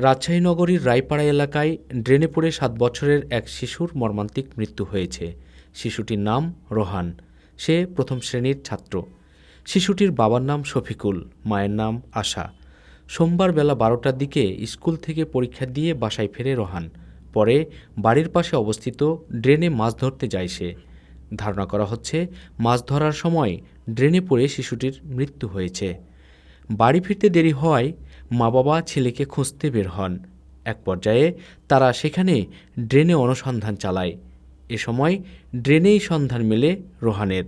রাজশাহী নগরীর রায়পাড়া এলাকায় ড্রেনে পড়ে সাত বছরের এক শিশুর মর্মান্তিক মৃত্যু হয়েছে। শিশুটির নাম রোহান। সে প্রথম শ্রেণির ছাত্র। শিশুটির বাবার নাম শফিকুল, মায়ের নাম আশা। সোমবার বেলা বারোটার দিকে স্কুল থেকে পরীক্ষা দিয়ে বাসায় ফেরে রোহান। পরে বাড়ির পাশে অবস্থিত ড্রেনে মাছ ধরতে যায় সে। ধারণা করা হচ্ছে, মাছ ধরার সময় ড্রেনে পড়ে শিশুটির মৃত্যু হয়েছে। বাড়ি ফিরতে দেরি হওয়ায় মা বাবা ছেলেকে খুঁজতে বের হন। এক পর্যায়ে তারা সেখানে ড্রেনে অনুসন্ধান চালায়। এ সময় ড্রেনেই সন্ধান মেলে রোহানের।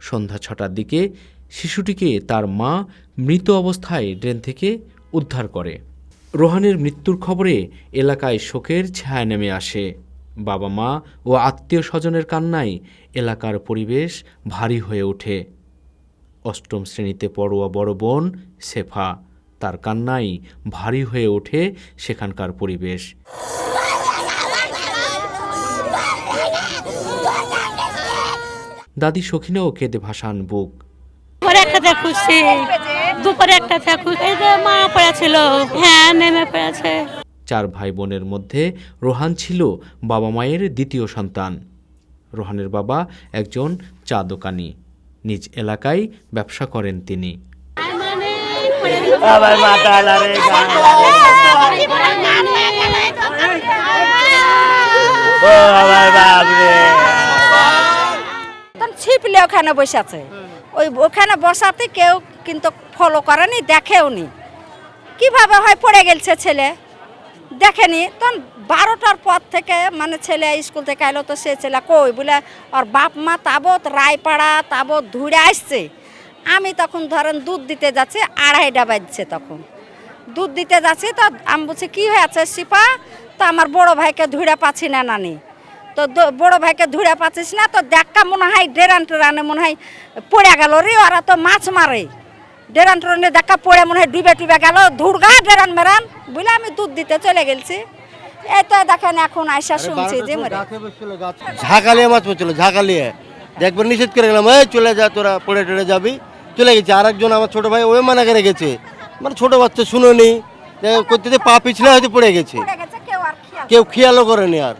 সন্ধ্যা ছটার দিকে শিশুটিকে তার মা মৃত অবস্থায় ড্রেন থেকে উদ্ধার করে। রোহানের মৃত্যুর খবরে এলাকায় শোকের ছায়া নেমে আসে। বাবা মা ও আত্মীয় স্বজনের কান্নায় এলাকার পরিবেশ ভারী হয়ে ওঠে। অষ্টম শ্রেণীতে পড়ুয়া বড় বোন সেফা তার কান্নাই ভারী হয়ে ওঠে সেখানকার পরিবেশ। দাদি সখিনাও কেঁদে ভাসান বুক। খুশি দুপুরে খুশি হ্যাঁ নেমে পড়েছে। চার ভাই বোনের মধ্যে রোহান ছিল বাবা মায়ের দ্বিতীয় সন্তান। রোহানের বাবা একজন চা দোকানি। নিজ এলাকায় ব্যবসা করেন তিনি। আবার মাথা আলারে ও আমার বাপ রে। তখন ছিপলে ওখানে বসে আছে। ওই ওখানে বসাতে কেউ কিন্তু ফলো করেনি, দেখেও নি। কীভাবে হয় পড়ে গেছে ছেলে? দেখেনি। তখন বারোটার পর থেকে মানে ছেলে স্কুল থেকে এলো তো সে ছেলে কই বলে, ওর বাপ মা তাবৎ রায়পাড়া, তাবৎ ধুড়ে আসছে। আমি তখন ধরেন দুধ দিতে যাচ্ছি আড়াইটা বাজছে তখন। দুধ দিতে যাচ্ছি তো আমি বলছি কী হয়েছে শিপা? তো আমার বড় ভাইকে ধুড়ে পাচ্ছি না নানি। তো বড় ভাইকে ধুড়ে পাচ্ছিস না তো দেখা মনে হয় ডেরান টেরানে মনে হয় পড়ে গেল রে ওরা তো মাছ মারে। ডেরান টেরানে দেখা পড়ে মনে হয় ডুবে টুবে গেল ধুরগা ডেরান মেরান। বলে আমি দুধ দিতে চলে গেছি এই তো দেখেন এখন আইসা শুনছি যে মরে। ঝাঁকালিয়ে মাছ পড়ছিল ঝাঁকালিয়ে। দেখবার নিষেধ করে গেলাম এই চলে যা তোরা পড়ে টড়ে যাবি। চলে গেছে। আর একজন আমার ছোটো ভাই ওই মানা করে গেছে। মানে ছোটো বাচ্চা শুনোনি করতে পা পিছলে হয়তো পড়ে গেছে। কেউ খেয়ালও করেনি আর।